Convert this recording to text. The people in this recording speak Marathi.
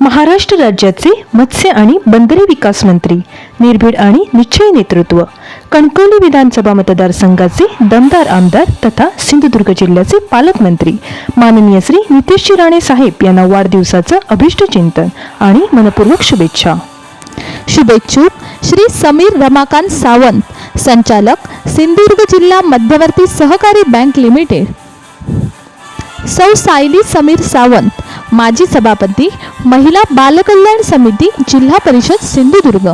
महाराष्ट्र राज्याचे मत्स्य आणि बंदरे विकास मंत्री निर्भीड आणि निश्चय नेतृत्व कणकवली विधानसभा मतदारसंघाचे दमदार आमदार तथा सिंधुदुर्ग जिल्ह्याचे पालकमंत्री माननीय श्री नितेशजी राणे साहेब यांना वाढदिवसाचं अभिष्ट चिंतन आणि मनपूर्वक शुभेच्छा. शुभेच्छुक श्री समीर रमाकांत सावंत संचालक सिंधुदुर्ग जिल्हा मध्यवर्ती सहकारी बँक लिमिटेड. सौ सायली समीर सावंत माजी सभापती महिला बालकल्याण समिती जिल्हा परिषद सिंधुदुर्ग.